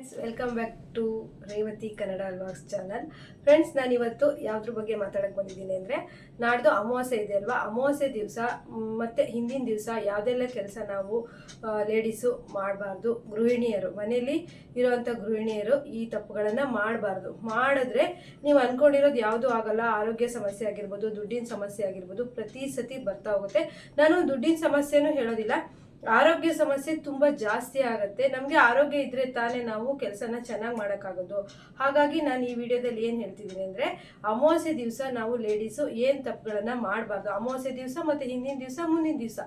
Welcome back to Revathi Kannada vlogs channel friends ನಾನು ಇವತ್ತು ಯಾವ್ದ್ರ ಬಗ್ಗೆ ಮಾತಾಡಕ್ಕೆ ಬಂದಿದ್ದೀನಿ ಅಂದರೆ, ನಾಡ್ದು ಅಮಾವಾಸ್ಯೆ ಇದೆ ಅಲ್ವಾ? ಅಮಾವಾಸ್ಯೆ ದಿವಸ, ಮತ್ತು ಹಿಂದಿನ ದಿವಸ ಯಾವುದೆಲ್ಲ ಕೆಲಸ ನಾವು ಲೇಡೀಸು ಮಾಡಬಾರ್ದು? ಗೃಹಿಣಿಯರು. ಮನೆಯಲ್ಲಿ ಇರುವಂಥ ಗೃಹಿಣಿಯರು ಈ ತಪ್ಪುಗಳನ್ನು ಮಾಡಬಾರ್ದು. ಮಾಡಿದ್ರೆ ನೀವು ಅಂದ್ಕೊಂಡಿರೋದು ಯಾವುದೂ ಆಗಲ್ಲ. ಆರೋಗ್ಯ ಸಮಸ್ಯೆ ಆಗಿರ್ಬೋದು, ದುಡ್ಡಿನ ಸಮಸ್ಯೆ ಆಗಿರ್ಬೋದು, ಪ್ರತಿ ಸತಿ ಬರ್ತಾ ಹೋಗುತ್ತೆ. ನಾನು ದುಡ್ಡಿನ ಸಮಸ್ಯೆನೂ ಹೇಳೋದಿಲ್ಲ. ಆರೋಗ್ಯ ಸಮಸ್ಯೆ ತುಂಬಾ ಜಾಸ್ತಿ ಆಗುತ್ತೆ. ನಮಗೆ ಆರೋಗ್ಯ ಇದ್ರೆ ತಾನೇ ನಾವು ಕೆಲಸನ ಚೆನ್ನಾಗಿ ಮಾಡೋಕ್ಕಾಗೋದು. ಹಾಗಾಗಿ ನಾನು ಈ ವಿಡಿಯೋದಲ್ಲಿ ಏನು ಹೇಳ್ತಿದ್ದೀನಿ ಅಂದರೆ, ಅಮಾವಾಸ್ಯೆ ದಿವಸ ನಾವು ಲೇಡೀಸು ಏನು ತಪ್ಪುಗಳನ್ನು ಮಾಡಬಾರ್ದು. ಅಮಾವಾಸ್ಯೆ ದಿವಸ ಮತ್ತು ಹಿಂದಿನ ದಿವಸ, ಮುಂದಿನ ದಿವಸ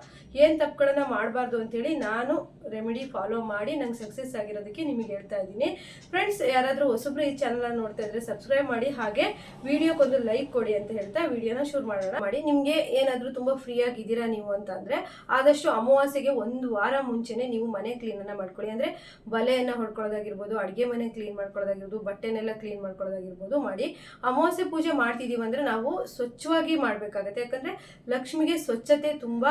ಏನು ತಪ್ಪುಗಳನ್ನು ಮಾಡಬಾರ್ದು ಅಂತೇಳಿ ನಾನು ರೆಮಿಡಿ ಫಾಲೋ ಮಾಡಿ ನಂಗೆ ಸಕ್ಸಸ್ ಆಗಿರೋದಕ್ಕೆ ನಿಮಗೆ ಹೇಳ್ತಾ ಇದ್ದೀನಿ. ಫ್ರೆಂಡ್ಸ್ ಯಾರಾದರೂ ಹೊಸಬ್ರು ಈ ಚಾನಲ್ ನೋಡ್ತಾ ಇದ್ರೆ ಸಬ್ಸ್ಕ್ರೈಬ್ ಮಾಡಿ, ಹಾಗೆ ವಿಡಿಯೋಕ್ಕೊಂದು ಲೈಕ್ ಕೊಡಿ ಅಂತ ಹೇಳ್ತಾ ವಿಡಿಯೋನ ಶುರು ಮಾಡೋಣ. ಮಾಡಿ ನಿಮಗೆ ಏನಾದರೂ ತುಂಬ ಫ್ರೀ ಆಗಿದ್ದೀರಾ ನೀವು ಅಂತಂದರೆ ಆದಷ್ಟು ಅಮಾವಾಸ್ಯೆಗೆ ಒಂದು ವಾರ ಮುಂಚೆನೆ ನೀವು ಮನೆ ಕ್ಲೀನನ್ನು ಮಾಡ್ಕೊಳ್ಳಿ. ಅಂದರೆ ಬಲೆಯನ್ನು ಹೊಡ್ಕೊಳ್ಳೋದಾಗಿರ್ಬೋದು, ಅಡುಗೆ ಮನೆ ಕ್ಲೀನ್ ಮಾಡ್ಕೊಳ್ಳೋದಾಗಿರ್ಬೋದು, ಬಟ್ಟೆನೆಲ್ಲ ಕ್ಲೀನ್ ಮಾಡ್ಕೊಳ್ಳೋದಾಗಿರ್ಬೋದು ಮಾಡಿ ಅಮಾವಾಸ್ಯೆ ಪೂಜೆ ಮಾಡ್ತಿದ್ದೀವಿ ಅಂದರೆ ನಾವು ಸ್ವಚ್ಛವಾಗಿ ಮಾಡಬೇಕಾಗತ್ತೆ. ಯಾಕಂದರೆ ಲಕ್ಷ್ಮಿಗೆ ಸ್ವಚ್ಛತೆ ತುಂಬ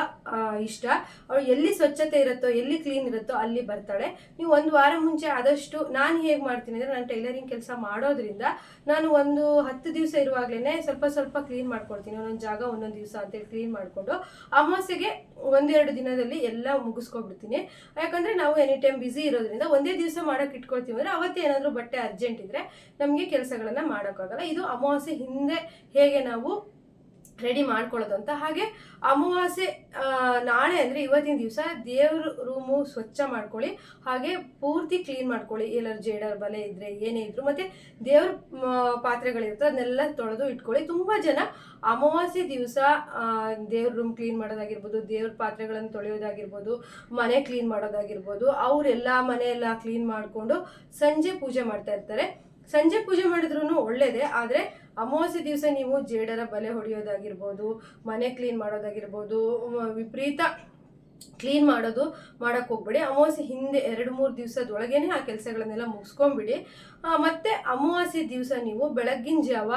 ಇಷ್ಟ. ಅವಳು ಎಲ್ಲಿ ಸ್ವಚ್ಛತೆ ಇರುತ್ತೋ, ಎಲ್ಲಿ ಕ್ಲೀನ್ ಇರುತ್ತೋ ಅಲ್ಲಿ ಬರ್ತಾಳೆ. ನೀವು ಒಂದು ವಾರ ಮುಂಚೆ ಆದಷ್ಟು ನಾನು ಹೇಗೆ ಮಾಡ್ತೀನಿ ಅಂದರೆ, ನಾನು ಟೈಲರಿಂಗ್ ಕೆಲಸ ಮಾಡೋದ್ರಿಂದ ನಾನು ಒಂದು ಹತ್ತು ದಿವಸ ಇರುವಾಗಲೇ ಸ್ವಲ್ಪ ಸ್ವಲ್ಪ ಕ್ಲೀನ್ ಮಾಡ್ಕೊಳ್ತೀನಿ. ಒಂದೊಂದು ಜಾಗ ಒಂದೊಂದು ದಿವಸ ಅಂತೇಳಿ ಕ್ಲೀನ್ ಮಾಡಿಕೊಂಡು ಅಮಾವಾಸ್ಯೆಗೆ ಒಂದೆರಡು ದಿನದಲ್ಲಿ ಎಲ್ಲ ಮುಗಿಸ್ಕೊಬಿಡ್ತೀನಿ ಯಾಕಂದರೆ ನಾವು ಎನಿ ಟೈಮ್ ಬ್ಯುಸಿ ಇರೋದ್ರಿಂದ ಒಂದೇ ದಿವಸ ಮಾಡೋಕೆ ಇಟ್ಕೊಳ್ತೀವಿ ಅಂದರೆ ಅವತ್ತೇ ಏನಾದರೂ ಬಟ್ಟೆ ಅರ್ಜೆಂಟ್ ಇದ್ದರೆ ನಮಗೆ ಕೆಲಸಗಳನ್ನು ಮಾಡೋಕ್ಕಾಗಲ್ಲ. ಇದು ಅಮಾವಾಸ್ಯೆ ಹಿಂದೆ ಹೇಗೆ ನಾವು ರೆಡಿ ಮಾಡ್ಕೊಳ್ಳೋದು ಅಂತ ಹಾಗೆ ಅಮಾವಾಸ್ಯೆ ನಾಳೆ ಅಂದರೆ ಇವತ್ತಿನ ದಿವಸ ದೇವ್ರ ರೂಮು ಸ್ವಚ್ಛ ಮಾಡ್ಕೊಳ್ಳಿ. ಹಾಗೆ ಪೂರ್ತಿ ಕ್ಲೀನ್ ಮಾಡ್ಕೊಳ್ಳಿ. ಎಲ್ಲರ ಜೇಡರ್ ಬಲೆ ಇದ್ರೆ ಏನೇ ಇದ್ರು. ಮತ್ತೆ ದೇವ್ರ ಪಾತ್ರೆಗಳಿರುತ್ತೆ ಅದನ್ನೆಲ್ಲ ತೊಳೆದು ಇಟ್ಕೊಳ್ಳಿ. ತುಂಬ ಜನ ಅಮಾವಾಸ್ಯೆ ದಿವಸ ದೇವ್ರ ರೂಮ್ ಕ್ಲೀನ್ ಮಾಡೋದಾಗಿರ್ಬೋದು, ದೇವ್ರ ಪಾತ್ರೆಗಳನ್ನು ತೊಳೆಯೋದಾಗಿರ್ಬೋದು, ಮನೆ ಕ್ಲೀನ್ ಮಾಡೋದಾಗಿರ್ಬೋದು, ಅವರೆಲ್ಲ ಮನೆಯೆಲ್ಲ ಕ್ಲೀನ್ ಮಾಡಿಕೊಂಡು ಸಂಜೆ ಪೂಜೆ ಮಾಡ್ತಾ ಇರ್ತಾರೆ. ಸಂಜೆ ಪೂಜೆ ಮಾಡಿದ್ರು ಒಳ್ಳೇದೇ, ಆದರೆ ಅಮಾವಾಸ್ಯೆ ದಿವಸ ನೀವು ಜೇಡರ ಬಲೆ ಹೊಡೆಯೋದಾಗಿರ್ಬೋದು, ಮನೆ ಕ್ಲೀನ್ ಮಾಡೋದಾಗಿರ್ಬೋದು ವಿಪರೀತ ಕ್ಲೀನ್ ಮಾಡೋದು ಮಾಡೋಕ್ಕೆ ಹೋಗ್ಬೇಡಿ. ಅಮಾವಾಸ್ಯೆ ಹಿಂದೆ ಎರಡು ಮೂರು ದಿವಸದೊಳಗೇನೆ ಆ ಕೆಲಸಗಳನ್ನೆಲ್ಲ ಮುಗಿಸ್ಕೊಂಬಿಡಿ ಮತ್ತು ಅಮಾವಾಸ್ಯೆ ದಿವಸ ನೀವು ಬೆಳಗ್ಗಿನ ಜಾವ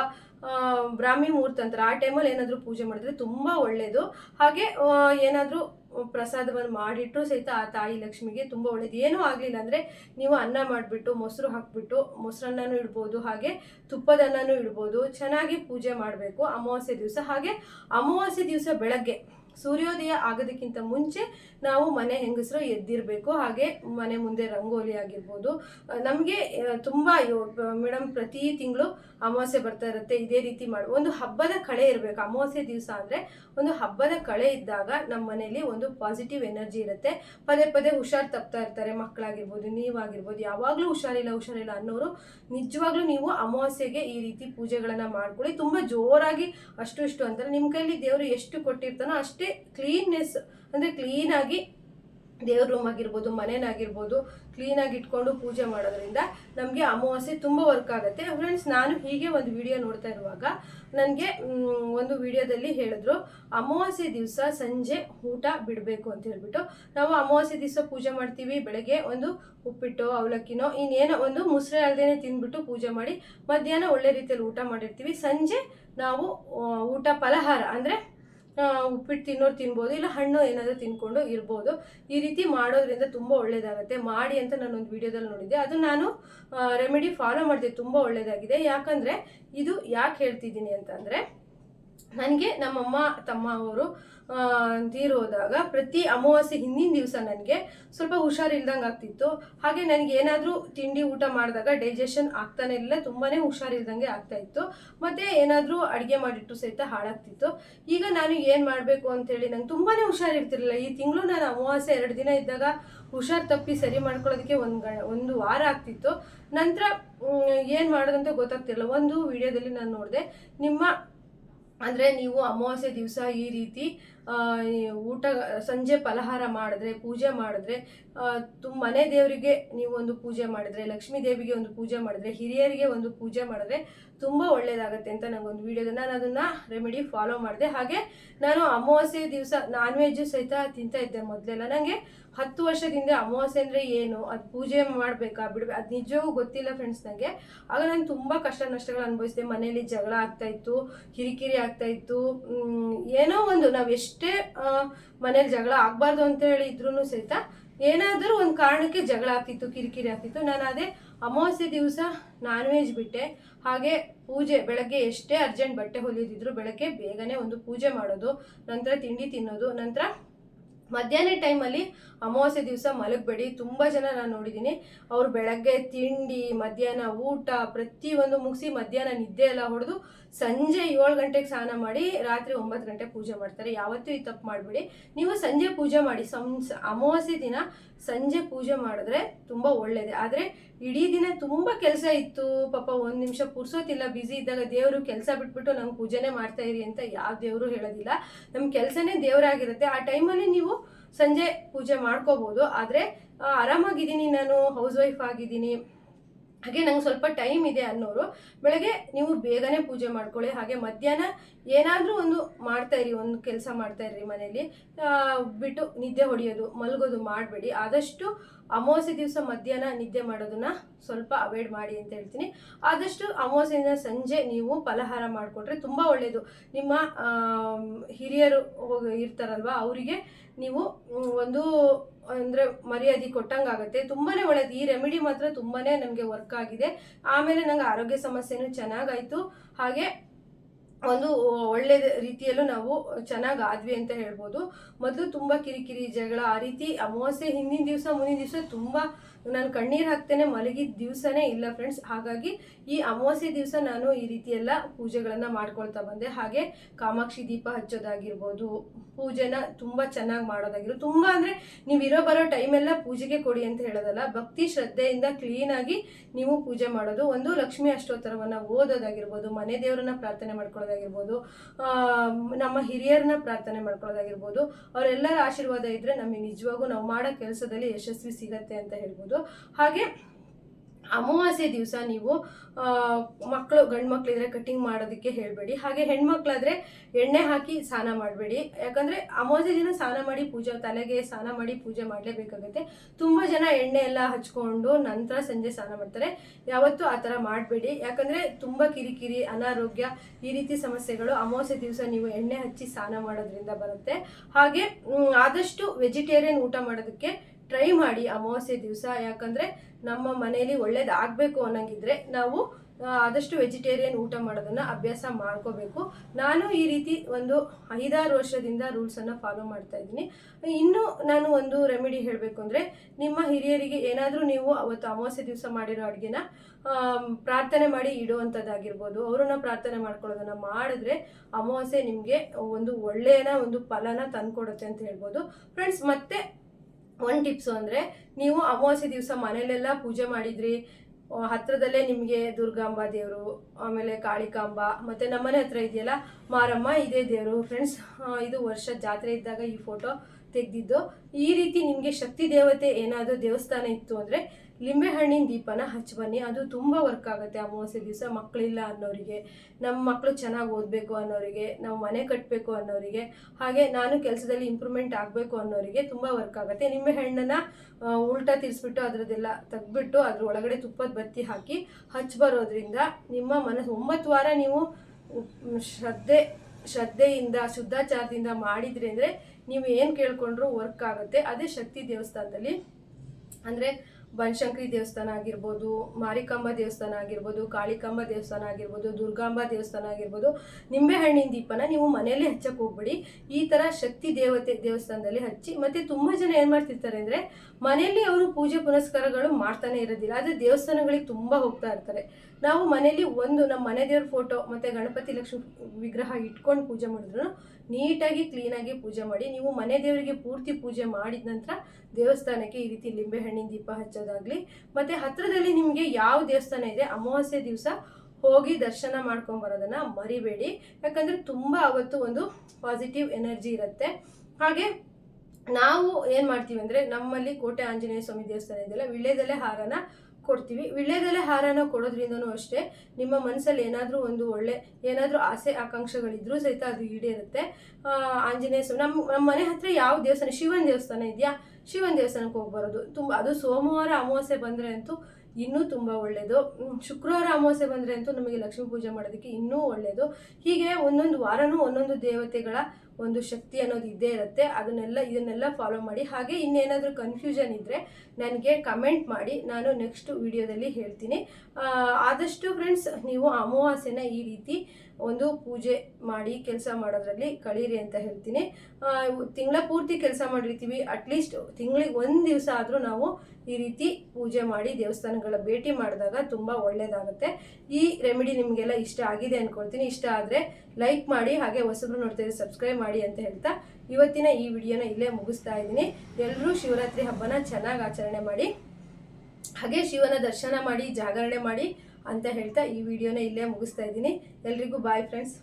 ಬ್ರಾಹ್ಮಿ ಮುಹೂರ್ತ ಅಂತಾರೆ. ಆ ಟೈಮಲ್ಲಿ ಏನಾದರೂ ಪೂಜೆ ಮಾಡಿದ್ರೆ ತುಂಬ ಒಳ್ಳೆಯದು ಹಾಗೆ ಏನಾದರೂ ಪ್ರಸಾದವನ್ನು ಮಾಡಿಟ್ಟು ಸಹಿತ ಆ ತಾಯಿ ಲಕ್ಷ್ಮಿಗೆ ತುಂಬ ಒಳ್ಳೇದು. ಏನೂ ಆಗಲಿಲ್ಲ ಅಂದರೆ ನೀವು ಅನ್ನ ಮಾಡಿಬಿಟ್ಟು, ಮೊಸರು ಹಾಕಿಬಿಟ್ಟು, ಮೊಸರನ್ನನೂ ಇಡ್ಬೋದು, ಹಾಗೆ ತುಪ್ಪದನ್ನೂ ಇಡ್ಬೋದು. ಚೆನ್ನಾಗಿ ಪೂಜೆ ಮಾಡಬೇಕು ಅಮಾವಾಸ್ಯೆ ದಿವಸ. ಹಾಗೆ ಅಮಾವಾಸ್ಯೆ ದಿವಸ ಬೆಳಗ್ಗೆ. ಸೂರ್ಯೋದಯ ಆಗೋದಕ್ಕಿಂತ ಮುಂಚೆ ನಾವು ಮನೆ ಹೆಂಗಸರು ಎದ್ದಿರಬೇಕು. ಹಾಗೆ ಮನೆ ಮುಂದೆ ರಂಗೋಲಿ ಆಗಿರ್ಬೋದು. ನಮಗೆ ತುಂಬ ಮೇಡಮ್ ಪ್ರತಿ ತಿಂಗಳು ಅಮಾವಾಸ್ಯೆ ಬರ್ತಾ ಇರುತ್ತೆ. ಇದೇ ರೀತಿ ಮಾಡಿ, ಒಂದು ಹಬ್ಬದ ಕಳೆ ಇರಬೇಕು. ಅಮಾವಾಸ್ಯೆ ದಿವಸ ಅಂದರೆ ಒಂದು ಹಬ್ಬದ ಕಳೆ ಇದ್ದಾಗ ನಮ್ಮ ಮನೆಯಲ್ಲಿ ಒಂದು ಪಾಸಿಟಿವ್ ಎನರ್ಜಿ ಇರುತ್ತೆ. ಪದೇ ಪದೇ ಹುಷಾರು ತಪ್ತಾ ಇರ್ತಾರೆ. ಮಕ್ಕಳಾಗಿರ್ಬೋದು ನೀವಾಗಿರ್ಬೋದು. ಯಾವಾಗಲೂ ಹುಷಾರಿಲ್ಲ ಹುಷಾರಿಲ್ಲ ಅನ್ನೋರು ನಿಜವಾಗ್ಲೂ ನೀವು ಅಮಾವಾಸ್ಯೆಗೆ ಈ ರೀತಿ ಪೂಜೆಗಳನ್ನು ಮಾಡ್ಕೊಳ್ಳಿ. ತುಂಬ ಜೋರಾಗಿ ಅಷ್ಟು ಇಷ್ಟು ಅಂತಾರೆ. ನಿಮ್ಮ ಕೈಲಿ ದೇವರು ಎಷ್ಟು ಕೊಟ್ಟಿರ್ತಾನೋ ಅಷ್ಟೇ ಕ್ಲೀನ್ನೆಸ್ ಅಂದರೆ ಕ್ಲೀನಾಗಿ ದೇವ್ರ ರೂಮ್ ಆಗಿರ್ಬೋದು ಮನೇನಾಗಿರ್ಬೋದು ಕ್ಲೀನಾಗಿ ಇಟ್ಕೊಂಡು ಪೂಜೆ ಮಾಡೋದ್ರಿಂದ ನಮಗೆ ಅಮಾವಾಸ್ಯೆ ತುಂಬ ವರ್ಕ್ ಆಗುತ್ತೆ. ಫ್ರೆಂಡ್ಸ್ ನಾನು ಹೀಗೆ ಒಂದು ವಿಡಿಯೋ ನೋಡ್ತಾ ಇರುವಾಗ ನನಗೆ ಒಂದು ವಿಡಿಯೋದಲ್ಲಿ ಹೇಳಿದ್ರು, ಅಮಾವಾಸ್ಯೆ ದಿವಸ ಸಂಜೆ ಊಟ ಬಿಡಬೇಕು ಅಂತ ಹೇಳ್ಬಿಟ್ಟು. ನಾವು ಅಮಾವಾಸ್ಯೆ ದಿವಸ ಪೂಜೆ ಮಾಡ್ತೀವಿ, ಬೆಳಗ್ಗೆ ಒಂದು ಉಪ್ಪಿಟ್ಟು, ಅವಲಕ್ಕಿನೋ, ಇನ್ನೇನೋ ಒಂದು ಮುಸ್ರೆ ಅಲ್ದೇನೆ ತಿಂದ್ಬಿಟ್ಟು ಪೂಜೆ ಮಾಡಿ ಮಧ್ಯಾಹ್ನ ಒಳ್ಳೆ ರೀತಿಯಲ್ಲಿ ಊಟ ಮಾಡಿರ್ತೀವಿ. ಸಂಜೆ ನಾವು ಊಟ ಫಲಹಾರ ಅಂದರೆ ಉಪ್ಪಿಟ್ಟು ತಿನ್ನೋರು ತಿನ್ಬೋದು, ಇಲ್ಲ ಹಣ್ಣು ಏನಾದರೂ ತಿನ್ಕೊಂಡು ಇರ್ಬೋದು. ಈ ರೀತಿ ಮಾಡೋದ್ರಿಂದ ತುಂಬ ಒಳ್ಳೇದಾಗುತ್ತೆ. ಮಾಡಿ ಅಂತ ನಾನು ಒಂದು ವಿಡಿಯೋದಲ್ಲಿ ನೋಡಿದ್ದೆ. ಅದು ನಾನು ರೆಮಿಡಿ ಫಾಲೋ ಮಾಡಿದೆ. ತುಂಬ ಒಳ್ಳೇದಾಗಿದೆ. ಯಾಕಂದರೆ, ಇದು ಯಾಕೆ ಹೇಳ್ತಿದ್ದೀನಿ ಅಂತಂದರೆ ನನಗೆ ನಮ್ಮಮ್ಮ, ತಮ್ಮ ಅವರು ತೀರು ಹೋದಾಗ ಪ್ರತಿ ಅಮಾವಾಸ್ಯೆ ಹಿಂದಿನ ದಿವಸ ನನಗೆ ಸ್ವಲ್ಪ ಹುಷಾರಿಲ್ದಂಗೆ ಆಗ್ತಿತ್ತು. ಹಾಗೆ ನನಗೆ ಏನಾದರೂ ತಿಂಡಿ ಊಟ ಮಾಡಿದಾಗ ಡೈಜೆಷನ್ ಆಗ್ತಾನೆ ಇಲ್ಲ ತುಂಬಾ ಹುಷಾರಿಲ್ದಂಗೆ ಆಗ್ತಾಯಿತ್ತು ಮತ್ತು ಏನಾದರೂ ಅಡುಗೆ ಮಾಡಿಟ್ಟು ಸಹಿತ ಹಾಳಾಗ್ತಿತ್ತು. ಈಗ ನಾನು ಏನು ಮಾಡಬೇಕು ಅಂತೇಳಿ ನಂಗೆ ತುಂಬಾ ಹುಷಾರಿರ್ತಿರಲಿಲ್ಲ ಈ ತಿಂಗಳು ನಾನು ಅಮಾವಾಸ್ಯೆ ಎರಡು ದಿನ ಇದ್ದಾಗ ಹುಷಾರು ತಪ್ಪಿ ಸರಿ ಮಾಡ್ಕೊಳ್ಳೋದಕ್ಕೆ ಒಂದು ಗ, ಒಂದು ವಾರ ಆಗ್ತಿತ್ತು. ನಂತರ ಏನು ಮಾಡೋದಂತ ಗೊತ್ತಾಗ್ತಿರಲಿಲ್ಲ. ಒಂದು ವಿಡಿಯೋದಲ್ಲಿ ನಾನು ನೋಡಿದೆ, ನಿಮ್ಮ ಅಂದರೆ ನೀವು ಅಮಾವಾಸ್ಯೆ ದಿವಸ ಈ ರೀತಿ ಊಟ, ಸಂಜೆ ಫಲಹಾರ ಮಾಡಿದ್ರೆ, ಪೂಜೆ ಮಾಡಿದ್ರೆ ತುಂಬ ಮನೆ ದೇವರಿಗೆ ನೀವು ಒಂದು ಪೂಜೆ ಮಾಡಿದ್ರೆ, ಲಕ್ಷ್ಮೀ ದೇವಿಗೆ ಒಂದು ಪೂಜೆ ಮಾಡಿದ್ರೆ, ಹಿರಿಯರಿಗೆ ಒಂದು ಪೂಜೆ ಮಾಡಿದ್ರೆ ತುಂಬ ಒಳ್ಳೇದಾಗುತ್ತೆ ಅಂತ ನನಗೊಂದು ವೀಡಿಯೋದ ನಾನು ಅದನ್ನು ರೆಮಿಡಿ ಫಾಲೋ ಮಾಡಿದೆ. ಹಾಗೆ ನಾನು ಅಮಾವಾಸ್ಯೆ ದಿವಸ ನಾನ್ ವೆಜ್ಜು ಸಹಿತ ತಿಂತಾ ಇದ್ದೆ ಮೊದಲೆಲ್ಲ. ನನಗೆ ಹತ್ತು ವರ್ಷದಿಂದ ಅಮಾವಾಸ್ಯೆ ಅಂದರೆ ಏನು? ಅದು ಪೂಜೆ ಮಾಡಬೇಕಾ? ಬಿಡ್ಬೇಕು ಅದು ನಿಜವೂ ಗೊತ್ತಿಲ್ಲ ಫ್ರೆಂಡ್ಸ್ ನನಗೆ ಆಗ ನಾನು ತುಂಬ ಕಷ್ಟ ನಷ್ಟಗಳು ಅನುಭವಿಸಿದೆ. ಮನೆಯಲ್ಲಿ ಜಗಳ ಆಗ್ತಾ ಇತ್ತು, ಕಿರಿಕಿರಿ ಆಗ್ತಾ ಇತ್ತು. ಏನೋ ಒಂದು ನಾವು ಎಷ್ಟೇ ಮನೇಲಿ ಜಗಳ ಆಗಬಾರ್ದು ಅಂತ ಹೇಳಿ ಇದ್ರೂ ಸಹಿತ ಏನಾದರೂ ಒಂದು ಕಾರಣಕ್ಕೆ ಜಗಳ ಆಗ್ತಿತ್ತು, ಕಿರಿಕಿರಿ ಆಗ್ತಿತ್ತು, ನಾನು ಅದೇ ಅಮಾವಾಸ್ಯೆ ದಿವಸ ನಾನ್ ವೆಜ್ ಬಿಟ್ಟೆ. ಹಾಗೆ ಪೂಜೆ, ಬೆಳಗ್ಗೆ ಎಷ್ಟೇ ಅರ್ಜೆಂಟ್ ಬಟ್ಟೆ ಹೊಲಿದಿದ್ರು ಬೆಳಗ್ಗೆ ಬೇಗನೆ ಒಂದು ಪೂಜೆ ಮಾಡೋದು, ನಂತರ ತಿಂಡಿ ತಿನ್ನೋದು, ನಂತರ ಮಧ್ಯಾಹ್ನ ಟೈಮಲ್ಲಿ ಅಮಾವಾಸ್ಯೆ ದಿವಸ ಮಲಗಬೇಡಿ. ತುಂಬ ಜನ ನಾನು ನೋಡಿದ್ದೀನಿ ಅವರು ಬೆಳಗ್ಗೆ ತಿಂಡಿ, ಮಧ್ಯಾಹ್ನ ಊಟ ಪ್ರತಿಯೊಂದು ಮುಗಿಸಿ ಮಧ್ಯಾಹ್ನ ನಿದ್ದೆ ಎಲ್ಲ ಹೊಡೆದು ಸಂಜೆ ಏಳು ಗಂಟೆಗೆ ಸ್ನಾನ ಮಾಡಿ ರಾತ್ರಿ ಒಂಬತ್ತು ಗಂಟೆ ಪೂಜೆ ಮಾಡ್ತಾರೆ. ಯಾವತ್ತೂ ಈ ತಪ್ಪು ಮಾಡಬೇಡಿ. ನೀವು ಸಂಜೆ ಪೂಜೆ ಮಾಡಿ. ಸಂಸ್ ಅಮಾವಾಸ್ಯೆ ದಿನ ಸಂಜೆ ಪೂಜೆ ಮಾಡಿದ್ರೆ ತುಂಬ ಒಳ್ಳೇದೆ. ಆದರೆ ಇಡೀ ದಿನ ತುಂಬ ಕೆಲಸ ಇತ್ತು. ಪಾಪ ಒಂದು ನಿಮಿಷ ಪುರ್ಸೋತಿಲ್ಲ. ಬ್ಯುಸಿ ಇದ್ದಾಗ ದೇವರು ಕೆಲಸ ಬಿಟ್ಬಿಟ್ಟು ನಮ್ಗೆ ಪೂಜೆನೇ ಮಾಡ್ತಾ ಇರಿ ಅಂತ ಯಾವ ದೇವರು ಹೇಳೋದಿಲ್ಲ. ನಮ್ಮ ಕೆಲಸನೇ ದೇವರಾಗಿರುತ್ತೆ. ಆ ಟೈಮಲ್ಲಿ ನೀವು ಸಂಜೆ ಪೂಜೆ ಮಾಡ್ಕೋಬಹುದು ಆದರೆ ಆರಾಮಾಗಿದ್ದೀನಿ ನಾನು ಹೌಸ್ ವೈಫ್ ಆಗಿದ್ದೀನಿ. ಹಾಗೆ ನಂಗೆ ಸ್ವಲ್ಪ ಟೈಮ್ ಇದೆ ಅನ್ನೋರು, ಬೆಳಗ್ಗೆ ನೀವು ಬೇಗನೆ ಪೂಜೆ ಮಾಡ್ಕೊಳ್ಳಿ. ಹಾಗೆ ಮಧ್ಯಾಹ್ನ ಏನಾದರೂ ಒಂದು ಮಾಡ್ತಾ ಇರಿ, ಒಂದು ಕೆಲಸ ಮಾಡ್ತಾ ಇರಿ ಮನೆಯಲ್ಲಿ. ಬಿಟ್ಟು ನಿದ್ದೆ ಹೊಡೆಯೋದು, ಮಲಗೋದು ಮಾಡಬೇಡಿ. ಆದಷ್ಟು ಅಮಾವಾಸ್ಯೆ ದಿವಸ ಮಧ್ಯಾಹ್ನ ನಿದ್ದೆ ಮಾಡೋದನ್ನ ಸ್ವಲ್ಪ ಅವಾಯ್ಡ್ ಮಾಡಿ ಅಂತ ಹೇಳ್ತೀನಿ. ಆದಷ್ಟು ಅಮಾವಾಸ್ಯೆ ದಿನ ಸಂಜೆ ನೀವು ಫಲಹಾರ ಮಾಡಿಕೊಟ್ರೆ ತುಂಬ ಒಳ್ಳೆಯದು ನಿಮ್ಮ ಹಿರಿಯರು ಇರ್ತಾರಲ್ವ, ಅವರಿಗೆ ನೀವು ಒಂದು ಅಂದರೆ ಮರ್ಯಾದೆ ಕೊಟ್ಟಂಗಾಗುತ್ತೆ ತುಂಬಾ ಒಳ್ಳೇದು. ಈ ರೆಮಿಡಿ ಮಾತ್ರ ತುಂಬಾ ನನಗೆ ವರ್ಕ್ ಆಗಿದೆ. ಆಮೇಲೆ ನಂಗೆ ಆರೋಗ್ಯ ಸಮಸ್ಯೆನೂ ಚೆನ್ನಾಗಾಯಿತು. ಹಾಗೆ ಒಂದು ಒಳ್ಳೆ ರೀತಿಯಲ್ಲೂ ನಾವು ಚೆನ್ನಾಗಿ ಆದ್ವಿ ಅಂತ ಹೇಳ್ಬೋದು. ಮೊದಲು ತುಂಬ ಕಿರಿಕಿರಿ ಜಗಳ, ಆ ರೀತಿ ಅಮಾವಾಸ್ಯೆ ಹಿಂದಿನ ದಿವಸ, ಮುಂದಿನ ದಿವಸ ತುಂಬ ನಾನು ಕಣ್ಣೀರು ಹಾಕ್ತೇನೆ, ಮಲಗಿದ ದಿವಸನೇ ಇಲ್ಲ ಫ್ರೆಂಡ್ಸ್ ಹಾಗಾಗಿ ಈ ಅಮಾವಾಸ್ಯೆ ದಿವಸ ನಾನು ಈ ರೀತಿ ಎಲ್ಲ ಪೂಜೆಗಳನ್ನು ಮಾಡ್ಕೊಳ್ತಾ ಬಂದೆ. ಹಾಗೆ ಕಾಮಾಕ್ಷಿ ದೀಪ ಹಚ್ಚೋದಾಗಿರ್ಬೋದು, ಪೂಜೆನ ತುಂಬ ಚೆನ್ನಾಗಿ ಮಾಡೋದಾಗಿರ್ಬೋದು. ತುಂಬ ಅಂದರೆ ನೀವು ಇರೋ ಬರೋ ಟೈಮೆಲ್ಲ ಪೂಜೆಗೆ ಕೊಡಿ ಅಂತ ಹೇಳೋದಲ್ಲ, ಭಕ್ತಿ ಶ್ರದ್ಧೆಯಿಂದ ಕ್ಲೀನಾಗಿ ನೀವು ಪೂಜೆ ಮಾಡೋದು. ಒಂದು ಲಕ್ಷ್ಮಿ ಅಷ್ಟೋತ್ತರವನ್ನು ಓದೋದಾಗಿರ್ಬೋದು, ಮನೆ ದೇವರನ್ನ ಪ್ರಾರ್ಥನೆ ಮಾಡ್ಕೊಳ್ಳೋದಾಗಿರ್ಬೋದು ನಮ್ಮ ಹಿರಿಯರನ್ನ ಪ್ರಾರ್ಥನೆ ಮಾಡ್ಕೊಳ್ಳೋದಾಗಿರ್ಬೋದು, ಅವರೆಲ್ಲರ ಆಶೀರ್ವಾದ ಇದ್ದರೆ ನಮಗೆ ನಿಜವಾಗೂ ನಾವು ಮಾಡೋ ಕೆಲಸದಲ್ಲಿ ಯಶಸ್ವಿ ಸಿಗತ್ತೆ ಅಂತ ಹೇಳ್ಬೋದು. ಹಾಗೆ ಅಮಾವಾಸ್ಯೆ ದಿವಸ ನೀವು ಮಕ್ಕಳು ಗಂಡು ಮಕ್ಕಳಿದ್ರೆ ಕಟಿಂಗ್ ಮಾಡೋದಕ್ಕೆ ಹೇಳಬೇಡಿ. ಹಾಗೆ ಹೆಣ್ಮಕ್ಳಾದ್ರೆ ಎಣ್ಣೆ ಹಾಕಿ ಸ್ನಾನ ಮಾಡಬೇಡಿ. ಯಾಕಂದರೆ ಅಮಾವಾಸ್ಯೆ ದಿನ ಸ್ನಾನ ಮಾಡಿ ಪೂಜೆ, ತಲೆಗೆ ಸ್ನಾನ ಮಾಡಿ ಪೂಜೆ ಮಾಡಲೇಬೇಕಾಗುತ್ತೆ. ತುಂಬ ಜನ ಎಣ್ಣೆ ಎಲ್ಲ ಹಚ್ಕೊಂಡು ನಂತರ ಸಂಜೆ ಸ್ನಾನ ಮಾಡ್ತಾರೆ. ಯಾವತ್ತೂ ಆ ಥರ ಮಾಡಬೇಡಿ. ಯಾಕಂದರೆ ತುಂಬ ಕಿರಿಕಿರಿ, ಅನಾರೋಗ್ಯ, ಈ ರೀತಿ ಸಮಸ್ಯೆಗಳು ಅಮಾವಾಸ್ಯೆ ದಿವಸ ನೀವು ಎಣ್ಣೆ ಹಚ್ಚಿ ಸ್ನಾನ ಮಾಡೋದ್ರಿಂದ ಬರುತ್ತೆ. ಹಾಗೆ ಆದಷ್ಟು ವೆಜಿಟೇರಿಯನ್ ಊಟ ಮಾಡೋದಕ್ಕೆ ಟ್ರೈ ಮಾಡಿ ಅಮಾವಾಸ್ಯೆ ದಿವಸ, ಯಾಕಂದರೆ ನಮ್ಮ ಮನೆಯಲ್ಲಿ ಒಳ್ಳೇದಾಗಬೇಕು ಅನ್ನಂಗಿದ್ರೆ ನಾವು ಆದಷ್ಟು ವೆಜಿಟೇರಿಯನ್ ಊಟ ಮಾಡೋದನ್ನು ಅಭ್ಯಾಸ ಮಾಡ್ಕೋಬೇಕು. ನಾನು ಈ ರೀತಿ ಒಂದು ಐದಾರು ವರ್ಷದಿಂದ ರೂಲ್ಸನ್ನು ಫಾಲೋ ಮಾಡ್ತಾ ಇದ್ದೀನಿ. ಇನ್ನು ನಾನು ಒಂದು ರೆಮಿಡಿ ಹೇಳಬೇಕು ಅಂದರೆ, ನಿಮ್ಮ ಹಿರಿಯರಿಗೆ ಏನಾದರೂ ನೀವು ಅವತ್ತು ಅಮಾವಾಸ್ಯೆ ದಿವಸ ಮಾಡಿರೋ ಅಡುಗೆನ ಪ್ರಾರ್ಥನೆ ಮಾಡಿ ಇಡುವಂಥದ್ದಾಗಿರ್ಬೋದು ಅವರನ್ನ ಪ್ರಾರ್ಥನೆ ಮಾಡ್ಕೊಳ್ಳೋದನ್ನು ಮಾಡಿದ್ರೆ ಅಮಾವಾಸ್ಯೆ ನಿಮಗೆ ಒಂದು ಒಳ್ಳೆಯನ ಒಂದು ಫಲನ ತಂದುಕೊಡುತ್ತೆ ಅಂತ ಹೇಳ್ಬೋದು. ಫ್ರೆಂಡ್ಸ್ ಮತ್ತೆ ಒಂದು ಟಿಪ್ಸು ಅಂದರೆ ನೀವು ಅಮಾವಾಸ್ಯೆ ದಿವಸ ಮನೇಲೆಲ್ಲ ಪೂಜೆ ಮಾಡಿದ್ರಿ ಹತ್ರದಲ್ಲೇ ನಿಮಗೆ ದುರ್ಗಾಂಬ ದೇವರು, ಆಮೇಲೆ ಕಾಳಿಕಾಂಬ, ಮತ್ತು ನಮ್ಮನೆ ಹತ್ರ ಇದೆಯಲ್ಲ, ಮಾರಮ್ಮ ಇದೇ ದೇವರು. ಫ್ರೆಂಡ್ಸ್ ಇದು ವರ್ಷ ಜಾತ್ರೆ ಇದ್ದಾಗ ಈ ಫೋಟೋ ತೆಗೆದಿದ್ದು. ಈ ರೀತಿ ನಿಮಗೆ ಶಕ್ತಿ, ದೇವತೆ ಏನಾದರೂ ದೇವಸ್ಥಾನ ಇತ್ತು ಅಂದರೆ ಲಿಂಬೆಹಣ್ಣಿನ ದೀಪನ ಹಚ್ಚಿ ಬನ್ನಿ. ಅದು ತುಂಬ ವರ್ಕ್ ಆಗುತ್ತೆ ಅಮಾವಾಸ್ಯೆ ದಿವಸ ಮಕ್ಕಳಿಲ್ಲ ಅನ್ನೋರಿಗೆ ನಮ್ಮ ಮಕ್ಕಳು ಚೆನ್ನಾಗಿ ಓದಬೇಕು ಅನ್ನೋರಿಗೆ, ನಾವು ಮನೆ ಕಟ್ಟಬೇಕು ಅನ್ನೋರಿಗೆ, ಹಾಗೆ ನಾನು ಕೆಲಸದಲ್ಲಿ ಇಂಪ್ರೂವ್ಮೆಂಟ್ ಆಗಬೇಕು ಅನ್ನೋರಿಗೆ ತುಂಬ ವರ್ಕ್ ಆಗುತ್ತೆ. ನಿಂಬೆ ಹಣ್ಣನ್ನು ಉಲ್ಟಾ ತಿರ್ಸ್ಬಿಟ್ಟು ಅದರದ್ದೆಲ್ಲ ತೆಗ್ದ್ಬಿಟ್ಟು ಅದ್ರ ಒಳಗಡೆ ತುಪ್ಪದ ಬತ್ತಿ ಹಾಕಿ ಹಚ್ಚಿ ಬರೋದ್ರಿಂದ ನಿಮ್ಮ ಮನಸ್ಸು, ಒಂಬತ್ತು ವಾರ ನೀವು ಶ್ರದ್ಧೆ, ಶ್ರದ್ಧೆಯಿಂದ, ಶುದ್ಧಾಚಾರದಿಂದ ಮಾಡಿದ್ರಿ ಅಂದರೆ ನೀವು ಏನು ಕೇಳ್ಕೊಂಡ್ರೂ ವರ್ಕ್ ಆಗುತ್ತೆ. ಅದೇ ಶಕ್ತಿ ದೇವಸ್ಥಾನದಲ್ಲಿ. ಅಂದರೆ ಬನಶಂಕರಿ ದೇವಸ್ಥಾನ ಆಗಿರ್ಬೋದು, ಮಾರಿಕಾಂಬ ದೇವಸ್ಥಾನ ಆಗಿರ್ಬೋದು, ಕಾಳಿಕಾಂಬ ದೇವಸ್ಥಾನ ಆಗಿರ್ಬೋದು, ದುರ್ಗಾಂಬ ದೇವಸ್ಥಾನ ಆಗಿರ್ಬೋದು, ನಿಂಬೆಹಣ್ಣಿನ ದೀಪನ ನೀವು ಮನೆಯಲ್ಲೇ ಹಚ್ಚಕ್ಕೆ ಹೋಗ್ಬಿಡಿ. ಈ ಥರ ಶಕ್ತಿ ದೇವತೆ ದೇವಸ್ಥಾನದಲ್ಲಿ ಹಚ್ಚಿ, ಮತ್ತು ತುಂಬ ಜನ ಏನು ಮಾಡ್ತಿರ್ತಾರೆ ಅಂದರೆ ಮನೆಯಲ್ಲಿ ಅವರು ಪೂಜೆ ಪುನಸ್ಕಾರಗಳು ಮಾಡ್ತಾನೆ ಇರೋದಿಲ್ಲ. ಆದರೆ ದೇವಸ್ಥಾನಗಳಿಗೆ ತುಂಬ ಹೋಗ್ತಾ ಇರ್ತಾರೆ. ನಾವು ಮನೆಯಲ್ಲಿ ಒಂದು ನಮ್ಮ ಮನೆ ದೇವ್ರ ಫೋಟೋ ಮತ್ತು ಗಣಪತಿ ಲಕ್ಷ್ಮಿ ವಿಗ್ರಹ ಇಟ್ಕೊಂಡು ಪೂಜೆ ಮಾಡಿದ್ರು ನೀಟಾಗಿ ಕ್ಲೀನಾಗಿ ಪೂಜೆ ಮಾಡಿ, ನೀವು ಮನೆ ದೇವರಿಗೆ ಪೂರ್ತಿ ಪೂಜೆ ಮಾಡಿದ ನಂತರ ದೇವಸ್ಥಾನಕ್ಕೆ ಈ ರೀತಿ ಲಿಂಬೆಹಣ್ಣಿನ ದೀಪ ಹಚ್ಚೋದಾಗಲಿ, ಮತ್ತು ಹತ್ತಿರದಲ್ಲಿ ನಿಮಗೆ ಯಾವ ದೇವಸ್ಥಾನ ಇದೆ, ಅಮಾವಾಸ್ಯೆ ದಿವಸ ಹೋಗಿ ದರ್ಶನ ಮಾಡ್ಕೊಂಬರೋದನ್ನು ಮರಿಬೇಡಿ. ಯಾಕಂದರೆ ತುಂಬ ಅವತ್ತು ಒಂದು ಪಾಸಿಟಿವ್ ಎನರ್ಜಿ ಇರುತ್ತೆ. ಹಾಗೆ ನಾವು ಏನು ಮಾಡ್ತೀವಿ ಅಂದರೆ ನಮ್ಮಲ್ಲಿ ಕೋಟೆ ಆಂಜನೇಯ ಸ್ವಾಮಿ ದೇವಸ್ಥಾನ ಇದೆಯಲ್ಲ, ವಿಳ್ಯದೆಲೆ ಹಾರನ ಕೊಡ್ತೀವಿ. ವಿಳ್ಯದೆಲೆ ಹಾರನ ಕೊಡೋದ್ರಿಂದನೂ ಅಷ್ಟೇ ನಿಮ್ಮ ಮನಸ್ಸಲ್ಲಿ ಏನಾದರೂ ಒಂದು ಒಳ್ಳೆ, ಏನಾದರೂ ಆಸೆ ಆಕಾಂಕ್ಷೆಗಳಿದ್ರೂ ಸಹಿತ ಅದು ಈಡೇರುತ್ತೆ. ಆಂಜನೇಯ ಸ್ವಾಮಿ ನಮ್ಮ ನಮ್ಮ ಮನೆ ಹತ್ರ ಯಾವ ದೇವಸ್ಥಾನ, ಶಿವನ ದೇವಸ್ಥಾನ ಇದೆಯಾ? ಶಿವನ ದೇವಸ್ಥಾನಕ್ಕೆ ಹೋಗಿ ಬರೋದು ತುಂಬ, ಅದು ಸೋಮವಾರ ಅಮಾವಾಸ್ಯೆ ಬಂದರೆ ಅಂತೂ ಇನ್ನೂ ತುಂಬ ಒಳ್ಳೆಯದು ಶುಕ್ರವಾರ ಅಮಾವಾಸ್ಯೆ ಬಂದರೆ ಅಂತೂ ನಮಗೆ ಲಕ್ಷ್ಮೀ ಪೂಜೆ ಮಾಡೋದಕ್ಕೆ ಇನ್ನೂ ಒಳ್ಳೆಯದು ಹೀಗೆ ಒಂದೊಂದು ವಾರನೂ ಒಂದೊಂದು ದೇವತೆಗಳ ಒಂದು ಶಕ್ತಿ ಅನ್ನೋದು ಇದ್ದೇ ಇರುತ್ತೆ. ಅದನ್ನೆಲ್ಲ, ಇದನ್ನೆಲ್ಲ ಫಾಲೋ ಮಾಡಿ. ಹಾಗೆ ಇನ್ನೇನಾದರೂ ಕನ್ಫ್ಯೂಷನ್ ಇದ್ದರೆ ನನಗೆ ಕಮೆಂಟ್ ಮಾಡಿ. ನಾನು ನೆಕ್ಸ್ಟ್ ವಿಡಿಯೋದಲ್ಲಿ ಹೇಳ್ತೀನಿ. ಆದಷ್ಟು ಫ್ರೆಂಡ್ಸ್ ನೀವು ಅಮಾವಾಸ್ಯೆನ ಈ ರೀತಿ ಒಂದು ಪೂಜೆ ಮಾಡಿ ಕೆಲಸ ಮಾಡೋದ್ರಲ್ಲಿ ಕಳೀರಿ ಅಂತ ಹೇಳ್ತೀನಿ. ತಿಂಗಳ ಪೂರ್ತಿ ಕೆಲಸ ಮಾಡಿರ್ತೀವಿ. ಅಟ್ಲೀಸ್ಟ್ ತಿಂಗಳಿಗೆ ಒಂದು ದಿವಸ ಆದರೂ ನಾವು ಈ ರೀತಿ ಪೂಜೆ ಮಾಡಿ ದೇವಸ್ಥಾನಗಳ ಭೇಟಿ ಮಾಡಿದಾಗ ತುಂಬ ಒಳ್ಳೆಯದಾಗುತ್ತೆ ಈ ರೆಮಿಡಿ ನಿಮಗೆಲ್ಲ ಇಷ್ಟ ಆಗಿದೆ ಅಂದ್ಕೊಳ್ತೀನಿ ಇಷ್ಟ ಆದರೆ ಲೈಕ್ ಮಾಡಿ, ಹಾಗೆ ಹೊಸಬ್ರು ನೋಡ್ತಾ ಸಬ್ಸ್ಕ್ರೈಬ್ ಮಾಡಿ ಅಂತ ಹೇಳ್ತಾ ಇವತ್ತಿನ ಈ ವಿಡಿಯೋನ ಇಲ್ಲೇ ಮುಗಿಸ್ತಾ ಇದ್ದೀನಿ. ಎಲ್ಲರೂ ಶಿವರಾತ್ರಿ ಹಬ್ಬನ ಚೆನ್ನಾಗಿ ಆಚರಣೆ ಮಾಡಿ, ಹಾಗೆ ಶಿವನ ದರ್ಶನ ಮಾಡಿ, ಜಾಗರಣೆ ಮಾಡಿ ಅಂತ ಹೇಳ್ತಾ ಈ ವಿಡಿಯೋನ ಇಲ್ಲೇ ಮುಗಿಸ್ತಾ ಇದ್ದೀನಿ. ಎಲ್ರಿಗೂ ಬಾಯ್ ಫ್ರೆಂಡ್ಸ್